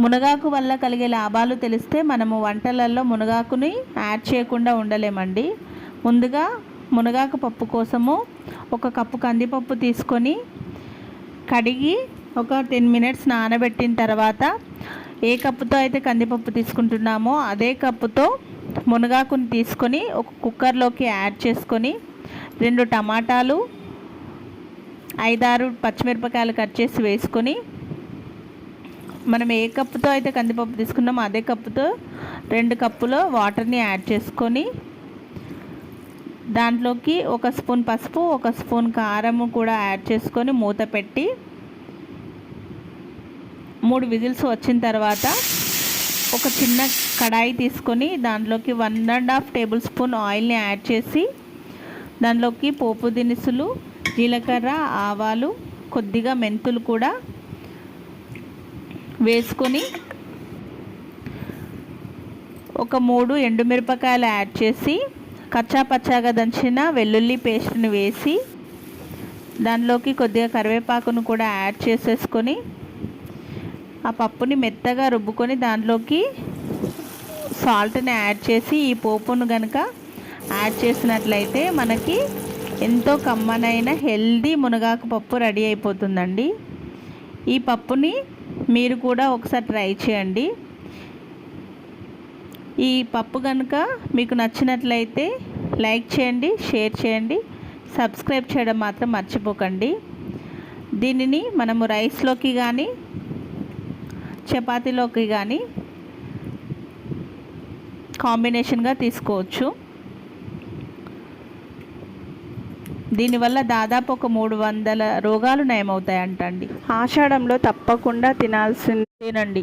మునగాకు వల్ల కలిగే లాభాలు తెలిస్తే మనము వంటలలో మునగాకుని యాడ్ చేయకుండా ఉండలేమండి. ముందుగా మునగాకు పప్పు కోసము ఒక కప్పు కందిపప్పు తీసుకొని కడిగి ఒక టెన్ మినిట్స్ నానబెట్టిన తర్వాత ఏ కప్పుతో అయితే కందిపప్పు తీసుకుంటున్నామో అదే కప్పుతో మునగాకుని తీసుకొని ఒక కుక్కర్లోకి యాడ్ చేసుకొని రెండు టమాటాలు ఐదారు పచ్చిమిరపకాయలు కట్ చేసి వేసుకొని మనం ఏ కప్పుతో అయితే కందిపప్పు తీసుకున్నామో అదే కప్పుతో రెండు కప్పులో వాటర్ని యాడ్ చేసుకొని దాంట్లోకి ఒక స్పూన్ పసుపు ఒక స్పూన్ కారము కూడా యాడ్ చేసుకొని మూత పెట్టి మూడు విజిల్స్ వచ్చిన తర్వాత ఒక చిన్న కడాయి తీసుకొని దాంట్లోకి one and half tablespoon ఆయిల్ని యాడ్ చేసి దాంట్లోకి పోపు దినుసులు జీలకర్ర ఆవాలు కొద్దిగా మెంతులు కూడా వేసుకొని ఒక మూడు ఎండుమిరపకాయలు యాడ్ చేసి కచ్చా పచ్చాగా దంచిన వెల్లుల్లి పేస్ట్ని వేసి దానిలోకి కొద్దిగా కరివేపాకును కూడా యాడ్ చేసేసుకొని ఆ పప్పుని మెత్తగా రుబ్బుకొని దాంట్లోకి సాల్ట్ని యాడ్ చేసి ఈ పోపును కనుక యాడ్ చేసినట్లయితే మనకి ఎంతో కమ్మనైన హెల్దీ మునగాకు పప్పు రెడీ అయిపోతుందండి. ఈ పప్పుని మీరు కూడా ఒకసారి ట్రై చేయండి. ఈ పప్పు కనుక మీకు నచ్చినట్లయితే లైక్ చేయండి షేర్ చేయండి సబ్స్క్రైబ్ చేయడం మాత్రం మర్చిపోకండి. దీనిని మనము రైస్లోకి కానీ చపాతీలోకి కానీ కాంబినేషన్గా తీసుకోవచ్చు. దీనివల్ల దాదాపు ఒక మూడు వందల రోగాలు నయమవుతాయంటండి. ఆషాఢంలో తప్పకుండా తినాల్సిందేనండి